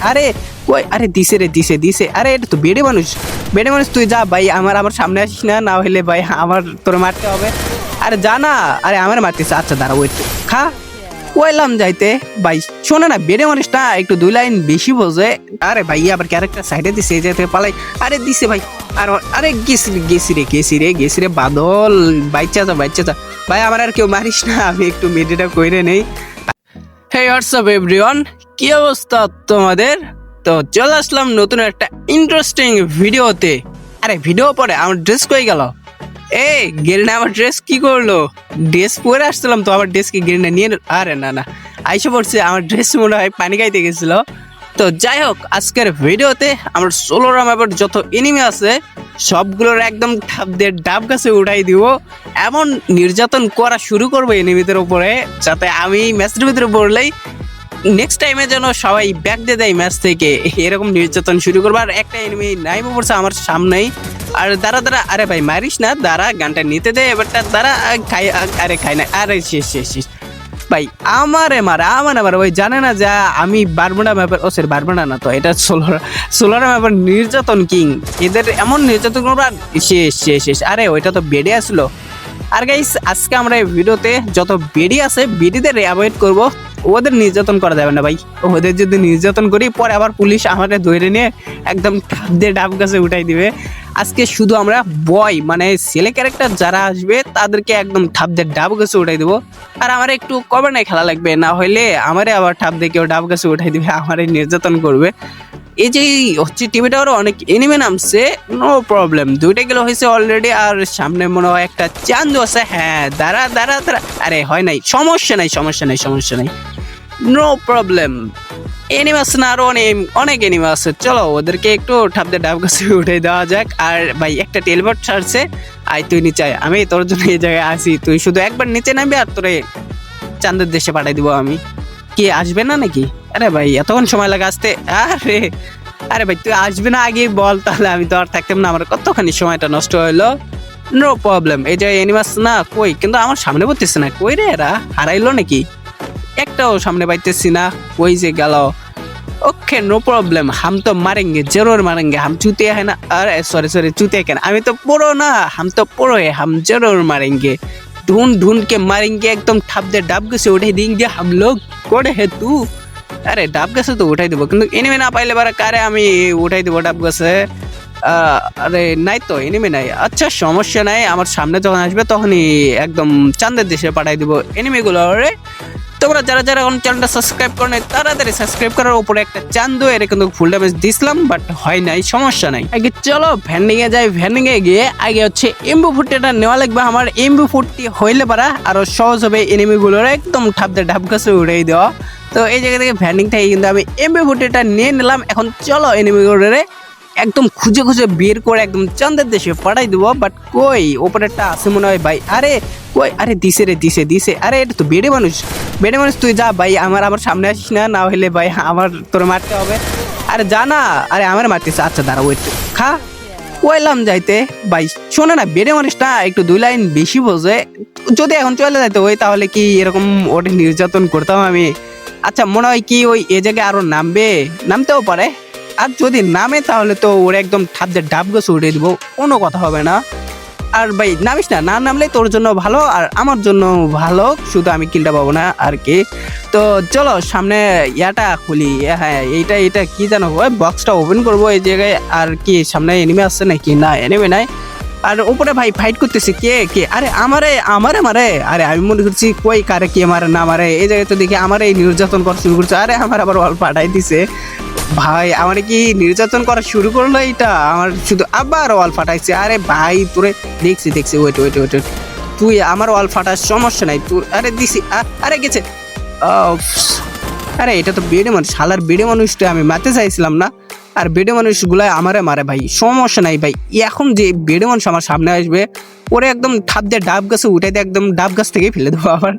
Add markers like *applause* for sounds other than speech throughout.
আরে, ওই, আরে, দিছে রে, দিছে দিছে। আরে, এটা তো বেড়ে মানুষ। বেড়ে মানুষ, তুই যা, ভাই, আমার আমার সামনে আসিস না না হলে, ভাই, আমার, তোর মারতে হবে। আরে, যা না, আরে, আমার মারতেছে। আচ্ছা দাঁড়া ওয়েট খা। কইলাম যাইতে। ভাই, শোনে না, বেড়ে মানুষ না, একটু দুই লাইন বেশি বোঝে। আরে, ভাই, আবার ক্যারেক্টার সাইডে দিছে যেতে পালাই। আরে, দিছে, ভাই। আর, আরে, গেছি গেছি রে গেছি রে গেছি রে, বাদল। বাইচা যা বাইচা যা। ভাই, আমার আর কেউ মারিস না, আমি একটু মেডিটা কইরে নেই। হে হোয়াটসঅ্যাপ এভরিওয়ান কি অবস্থা তোমাদের? তো চলে আসলাম নতুন একটা ইন্টারেস্টিং ভিডিওতে। আরে, ভিডিও পরে আমার ড্রেস কই গেল? এই, গেরিনা আমার ড্রেস কি করল? ড্রেস পরে আসছিলাম তো, আমার ড্রেস কি গেরিনা নিয়ে আরে, না না। আইসে পড়ছে, আমার ড্রেস মনে হয় পানি খাইতে গেছিল। তো যাই হোক, আজকের ভিডিওতে আমার ষোলো রামাবার যত এনিমি আছে, সবগুলোর একদম ঠাপ দিয়ে ডাব গাছে উঠাই দিব। এমন নির্যাতন করা শুরু করব এনিমিদের উপরে, যাতে আমি ম্যাচের ভিতরে পড়লেই নেক্সট টাইমে যেন সবাই ব্যাক দিয়ে দেয় ম্যাচ থেকে এরকম নির্যাতন শুরু করব। আর একটা এনিমি নাইমে পড়ছে আমার সামনেই। আর দাঁড়া দাঁড়া আরে ভাই মারিস না দাঁড়া গানটা নিতে দে এবারটা আ, খাই আরে খাই না আরে শেষ শেষ শেষ। ভাই আমারে মারে আমার আমার ওই জানে না যে আমি বারমুডা ম্যাপের ও সরি বারমুডা না তো এটা সোলার সোলার ম্যাপের নির্যাতন কিং। এদের এমন নির্যাতন করব আর শেষ শেষ শেষ আরে ওইটা তো বেড়ে আসলো। আর গাইস আজকে আমরা এই ভিডিওতে যত বেডি আছে বেডিদের অ্যাভয়েড করব। ওদের নির্যাতন করা যাবে না ভাই। ওদের যদি নির্যাতন করি, পরে আবার পুলিশ আমাদের ধরে নিয়ে একদম ঠাপ দিয়ে ডাব গাছে উঠাই দিবে। আজকে শুধু আমরা বয় মানে ছেলে ক্যারেক্টার যারা আসবে, তাদেরকে একদম ঠাপ দিয়ে ডাব গাছে উঠাই দেবো। আর আমার একটু কবে না খেলা লাগবে, না হলে আমারে আবার ঠাপ দিয়ে কেউ ডাব গাছে উঠাই দিবে, আমারে নির্যাতন করবে। এই যে হচ্ছে টিভিটারও অনেক এনিমে নামছে নো প্রবলেম দুইটা গেলে হয়েছে অলরেডি আর সামনে মনে হয় একটা চান্দ আছে। হ্যাঁ দাঁড়া দাঁড়া দাঁড়া। আরে, হয় নাই। সমস্যা নাই সমস্যা নাই সমস্যা নাই। নো প্রবলেম এনিমে আছে না, আরও অনেক অনেক এনিমে আছে। চলো, ওদেরকে একটু ঠাপদের ডাব গাছে *laughs* উঠে দেওয়া যাক। আর ভাই, একটা টেলবোর্ড ছাড়ছে। আই তুই নিচে আয়। আমি তোর জন্য এই জায়গায় আসি তুই শুধু একবার নিচে নামবি, আর তোরে চান্দের দেশে পাঠাই দিব আমি। কি, আসবে না নাকি? আরে ভাই এতক্ষণ সময় লাগে আসতে আরে আরে ভাই তুই আসবে না আগে বল তাহলে আমি তো আর থাকতাম না আমার কতখানি সময়টা নষ্ট হইলো নো প্রবলেম এই যে এনিমাস না কই কিন্তু আমার সামনে পড়তেছে না কই রে এরা হারাইলো নাকি একটাও সামনে পাইতেছি না কই যে গেল ওকে নো প্রবলেম হাম তো মারেঙ্গে জরুর মারেঙ্গে হাম চুতে है ना अरे सॉरी सॉरी चूते কেন আমি তো পুরো না হাম তো পুরো है हम जरूर मारेंगे ढूंढ ढूंढ के मारेंगे एकदम ठाप दे डाब से उठे देंगे हम लोग कोड़े है तू আরে ডাব গাছে তো উঠাই দেবো, কিন্তু এনিমে না পাইলে বারা কারে আমি উঠাই দেবো ডাব গাছে? আরে নাই তো, এনিমে নাই। আচ্ছা সমস্যা নাই, আমার সামনে যখন আসবে তখনই একদম চাঁদের দেশে পাঠাই দেবো এনিমেগুলো রে তোমরা যারা যারা এখন চ্যানেলটা সাবস্ক্রাইব করে নাই, তাড়াতাড়ি সাবস্ক্রাইব করার উপরে একটা চান্দ এর কিন্তু ফুল ড্যামেজ দিছিলাম বাট হয় নাই, সমস্যা নাই। আগে চলো ভ্যান্ডিং এ যাই ভ্যান্ডিং এ গিয়ে আগে হচ্ছে এমবু ফুটটা নেওয়া লাগবে, আমার এমবু ফুটটি হইলে পারা আরও সহজ হবে এনিমিগুলোর একদম ঠাপ ঠাপতে ঢাপ কাছে উড়াই দেওয়া। তো এই জায়গা থেকে ভ্যান্ডিং থেকে কিন্তু আমি এমবি ফুটেটা নিয়ে নিলাম। এখন চলো এনিমিগুলোরে একদম খুঁজে খুঁজে বের করে একদম চাঁদের দেশে পাঠাই দেবো। বাট কই? ওপরেরটা আছে মনে হয় ভাই। আরে, কই? আরে দিছে রে, দিছে দিছে। আরে, এটা তো বেড়ে মানুষ। বেড়ে মানুষ তুই যা ভাই, আমার আমার সামনে আসিস না না হলে ভাই আমার তোর মারতে হবে। আরে যা না। আরে আমার মারতেছে। আচ্ছা দাঁড়া ওয়েট খা। কইলাম যাইতে। ভাই, শোনে না, বেড়ে মানুষ না, একটু দুই লাইন বেশি বোঝে। যদি এখন চলে যাইতে ওই তাহলে কি এরকম ওটা নির্যাতন করতাম আমি? আচ্ছা মনে হয় কি ওই এ জায়গায় আরও নামবে? নামতেও পারে। আর যদি নামে, তাহলে তো ওর একদম ঠাপদের ডাব গাছ উঠে দিব। কোনো কথা হবে না। আর ভাই, নামিস না। না নামলে তোর জন্য ভালো আর আমার জন্য ভালো। শুধু আমি কিলটা পাবো না আর কি। তো চলো, সামনে ইয়াটা খুলি। হ্যাঁ এইটা এটা কি জানো বক্সটা ওপেন করব এই জায়গায়। আর কি, সামনে এনিমে আসছে নাকি? না এনিমে নাই। আর উপরে ভাই ফাইট করতেছে কে কে? আরে আমারে আমারে মারে আরে আমি মনে করছি কই, কারে কে মারে, না মারে। এই জায়গায় তো দেখি আমার নির্যাতন করা শুরু করছে। আরে আমার আবার অল পাঠাই দিছে। ভাই, আমার কি নির্যাতন করা শুরু করল এইটা? আমার শুধু আবার ওয়াল ফাটাইছে আরে ভাই, তোরে দেখছি দেখছি। ওয়েট ওয়েট ওয়েট তুই আমার ওয়াল ফাটার সমস্যা নাই। তুই আরে দিছি আরে গেছে। আরে এটা তো বেড়ে মানুষ শালার বেড়ে মানুষটা আমি মারতে চাইছিলাম না। আর বেড়ে মানুষগুলো আমারে মারে ভাই, সমস্যা নাই ভাই। এখন যে বেড়ে মানুষ আমার সামনে আসবে, ওরে একদম ঠাপ দিয়ে ডাব গাছে উঠে দিয়ে একদম ডাব গাছ থেকে ফেলে দেবো আবার।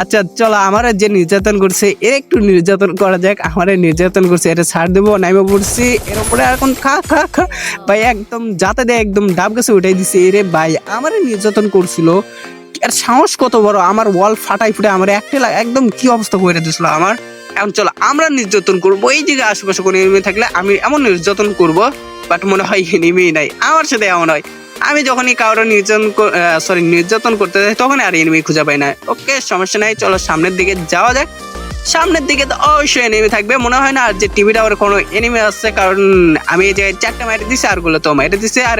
আচ্ছা চলো আমার যে নির্যাতন করছে, এর একটু নির্যাতন করা যাক, আমার নির্যাতন করছে, এটা ছাড় দেবো, নাইমে পড়ছি, এর উপরে এখন খা খা খা। ভাই, একদম যাতে দেয় একদম ডাব গাছে উঠাই দিছে, এরে ভাই, আমার নির্যাতন করছিল। আর সাহস কত বড়, আমার ওয়াল ফাটাই ফুটে আমার একটা একদম কি অবস্থা করে দিছিল আমার। এখন চলো, আমরা নির্যাতন করব। এই জায়গায় আশেপাশে কোনো এনিমি থাকলে আমি এমন নির্যাতন করব বাট মনে হয় এনিমি নাই। আমার সাথে এমন হয়। আমি যখনই কারও নির্যাতন সরি নির্যাতন করতে যাই, তখন আর এনিমি খুঁজে পাই না। ওকে সমস্যা নাই, চলো সামনের দিকে যাওয়া যাক। সামনের দিকে তো অবশ্যই এনিমি থাকবে। মনে হয় না আর যে টিভি টাওয়ারে কোনো এনিমি আসছে কারণ আমি এই জায়গায় চারটা মাইটে দিছি, আরগুলো তো মাইরে দিছে। আর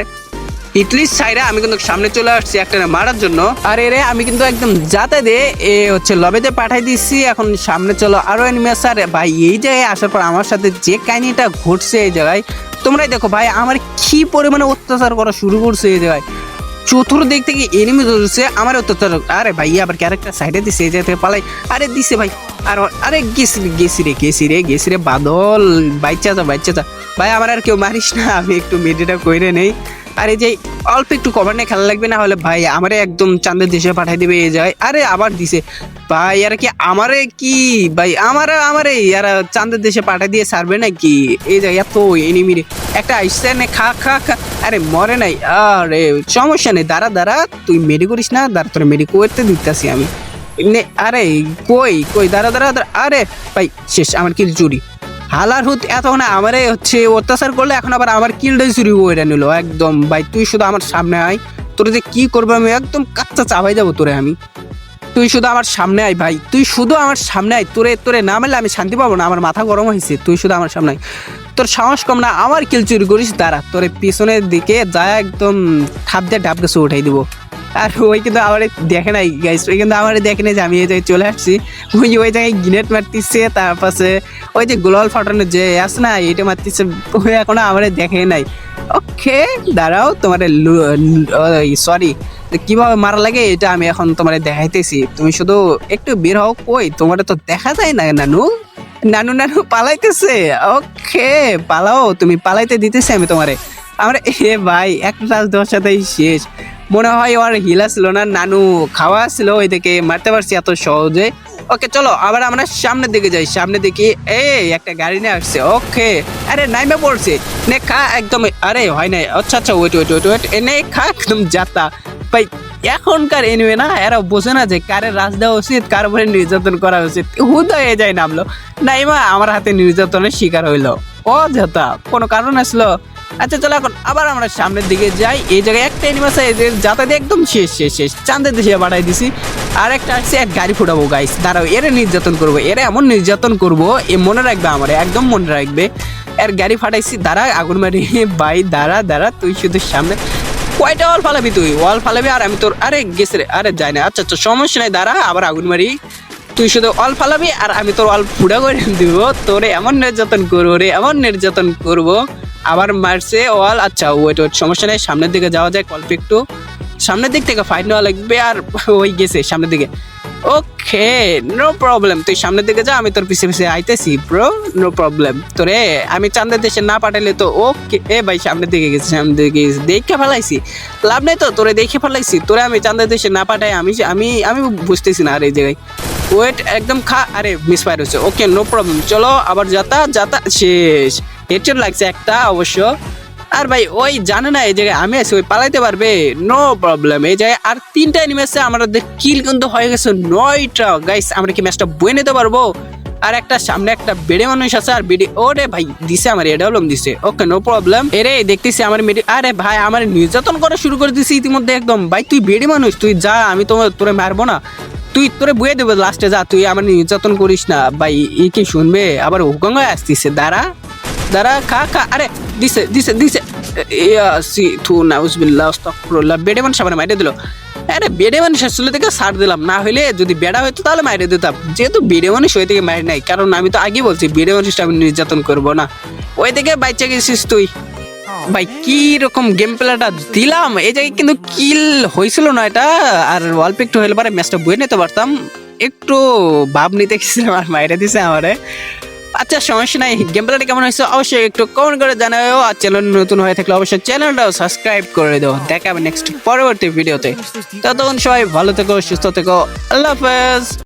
ইটলির সাইডে আমি কিন্তু সামনে চলে আসছি একটা মারার জন্য। আর এরে আমি কিন্তু একদম যাতে দে, এ হচ্ছে লবেতে পাঠাই দিচ্ছি এখন সামনে চলো আরও এনিমি আর ভাই, এই জায়গায় আসার পর আমার সাথে যে কাহিনীটা ঘটছে এই জায়গায়, তোমরাই দেখো ভাই, আমার কি পরিমাণে অত্যাচার করা শুরু করছে এই জায়গায়। চতুর্দিক থেকে এনিমি ধরছে আমার অত্যাচার আরে ভাই, আবার ক্যারেক্টার সাইডে দিছে, এই জায়গা পালাই। আরে দিছে ভাই, আর আরে গেছি গেছি রে গেছি রে গেছি রে, বাদল। বাইচা যা বাইচা যা। ভাই, আমার আর কেউ মারিস না, আমি একটু মেডিটা কইরে নেই। আর যে অল্প একটু কভার নিয়ে খেলা লাগবে না হলে ভাই আমারে একদম চাঁদের দেশে পাঠাই দিবে, এই যায় আরে আবার দিছে। ভাই, আর কি আমারে কি? ভাই, আমার, আমারে। আর চাঁদের দেশে পাঠাই দিয়ে সারবে নাকি? এই যে এত এনিমি রে। একটা আইসে নে, খা খা খা। আরে মরে নাই। আরে সমস্যা নেই। দাঁড়া দাঁড়া। তুই মেডি করিস না? দাঁড়া, তোর মেডি করতে দিতেছি আমি। আরে কই কই? দাঁড়া দাঁড়া দাঁড়া। আরে ভাই, শেষ। আমার কি চুরি? হালার হুত এতক্ষণ আমারে হচ্ছে অত্যাচার করলে, এখন আবার আমার কিলটাই চুরি করে নিল, একদম। ভাই, তুই শুধু আমার সামনে আয়। তোর যে কি করব আমি, একদম কাচ্চা চাপাই যাব তোরে আমি। তুই শুধু আমার সামনে আয় ভাই। তুই শুধু আমার সামনে আয়। তোরে তোরে না মেলে আমি শান্তি পাবো না, আমার মাথা গরম হয়েছে। তুই শুধু আমার সামনে আয়। তোর সাহস কম না, আমার কিল চুরি করিস, দাঁড়া। তোরে পিছনের দিকে যা একদম ঠাপ দিয়ে ডাব গাছে উঠাই দিব। আর ওই কিন্তু আমার দেখে নাই গাইস ওই কিন্তু আমার দেখে নাই যে আমি এই জায়গায় চলে আসছি। ওই ওই জায়গায় গিনেট মারতিছে তার পাশে ওই যে গোলাল ফাটানো যে আছে না এটা মারতিছে, ওই এখনও আমার দেখে নাই। ওকে, দাঁড়াও, তোমার সরি কীভাবে মারা লাগে এটা আমি এখন তোমার দেখাইতেছি। তুমি শুধু একটু বের হও, কই? তোমার তো দেখা যায় না, নানু। নানু নানু পালাইতেছে। ওকে, পালাও, তুমি পালাইতে দিতেছে আমি তোমারে। আমার এ ভাই একটা রাজ দেওয়ার সাথেই শেষ। মনে হয় ওর হিলা ছিল না, নানু খাওয়া ছিল ওই থেকে মারতে পারছি এত সহজে। ওকে চলো, আবার আমরা সামনের দিকে যাই। সামনে দেখি এই একটা গাড়ি নিয়ে আসছে ওকে আরে, নাইমে পড়ছে। নে, খা, একদম, আরে, হয় নাই। আচ্ছা আচ্ছা ওয়েট ওয়েট ওয়েট ওয়েট এনে খা, একদম যাতা। ভাই, এখনকার এনিমে না, এরা বোঝে না যে কারে রাজ দেওয়া উচিত, কার উপরে নির্যাতন করা উচিত। হুদয় এ যায় নামলো। নাইমা আমার হাতে নির্যাতনের শিকার হইল। ও যেতা কোনো কারণ আসলো? আচ্ছা চলো এখন আবার আমরা সামনের দিকে যাই। এই জায়গায় একটা এনিমাস আছে যাতায়াত একদম শেষ শেষ শেষ। চাঁদের দেশে পাঠাই দিছি। আর একটা আছে, এক গাড়ি ফুটাবো গাইস দাঁড়াও, এরে নির্যাতন করব, এরা এমন নির্যাতন করব, এ মনে রাখবে আমার, একদম মনে রাখবে। এর গাড়ি ফাটাইছি, দাঁড়া, আগুন মারি ভাই, দাঁড়া দাঁড়া, তুই শুধু সামনে। কয়টা ওয়াল ফালাবি তুই? ওয়াল ফালাবি আর আমি তোর আরে, গেছে রে, আরে, যাই না। আচ্ছা আচ্ছা সমস্যা নাই, দাঁড়া, আবার আগুন মারি। তুই শুধু অল ফালাবি আর আমি তোর অল ফুড়া করে দিব। তোরে এমন নির্যাতন করব, রে, এমন নির্যাতন করব। আবার মারছে, ওয়াল। আচ্ছা ওয়েট ওয়েট সমস্যা নেই, সামনের দিকে যাওয়া যায় অল্প একটু। সামনের দিক থেকে ফাইট নেওয়া লাগবে আর *laughs* ওই গেছে সামনের দিকে। ওকে নো প্রবলেম তুই সামনের দিকে যা, আমি তোর পিছে পিছে আইতেছি ব্রো নো প্রবলেম তোরে আমি চান্দের দেশে না পাঠাইলে তো ওকে এ ভাই, সামনের দিকে গেছি, সামনের দিকে গেছি। দেখে ফেলাইছি। লাভ নেই তো, তোরে দেখে ফেলাইছি। তোরে আমি চান্দের দেশে না পাঠাই, আমি আমি আমি বুঝতেছি না আর এই জায়গায়। ওয়েট একদম খা, আরে মিস ফায়ার হচ্ছে ওকে নো প্রবলেম চলো, আবার যাতা যাতা, শেষ। হেডশট লাগছে একটা, অবশ্য। আর ভাই, ওই জানে না, এই জায়গায় আমি আছি, ওই পালাইতে পারবে? নো প্রবলেম এই জায়গায় আর তিনটা এনিমি আছে আমাদের কিল কিন্তু হয়ে গেছে নয়টা। গাইস আমরা কি ম্যাচটা বয়ে নিতে পারব? আর একটা সামনে একটা বেড়ে মানুষ আছে, আর বেড়ে ওরে ভাই, দিছে আমার এডালম দিছে। ওকে নো প্রবলেম এরে, দেখতেছি আমার মেডি আরে ভাই, আমার নির্যাতন করা শুরু করে দিছি ইতিমধ্যে একদম। ভাই, তুই বেড়ে মানুষ, তুই যা, আমি তোমার তোরে মারবো না। তুই তোরে বয়ে দেবো লাস্টে যা, তুই আমার নির্যাতন করিস না। ভাই ই কি শুনবে? আবার হুকঙ্গ আসতিছে, দাঁড়া। দাঁড়া, খা খা, আরে, দিছে দিছে দিছে। সি থু, নাউজবিল্লাহ, আস্তাগফিরুল্লাহ, বেডে মানুষ আমার মাইরে দিল। আরে, বেডে মানুষ আসলে থেকে ছাড় দিলাম। না হলে যদি বেড়া হইতো তাহলে মাইরে দিতাম। যেহেতু বেডে মানুষ ওই থেকে মারি নাই, কারণ আমি তো আগে বলছি, বেডে মানুষটা আমি নির্যাতন করব না। ওই থেকে বাইচা গেছিস তুই। ভাই কি রকম গেম প্লেটা দিলাম? এই জায়গায় কিন্তু কিল হয়েছিল না এটা। আর অল্প একটু হইলে পারে ম্যাচটা বয়ে নিতে পারতাম। একটু ভাব নিতে গেছিলাম আর মাইরে দিছে আমারে। আচ্ছা সমস্যা নাই। গেম প্লেটা কেমন হয়েছে অবশ্যই একটু কমেন্ট করে জানাও। আর চ্যানেল নতুন হয়ে থাকলে অবশ্যই চ্যানেলটাও সাবস্ক্রাইব করে দাও। দেখা হবে নেক্সট পরবর্তী ভিডিওতে ততক্ষণ সবাই ভালো থেকো, সুস্থ থেকো। আল্লাহ হাফেজ।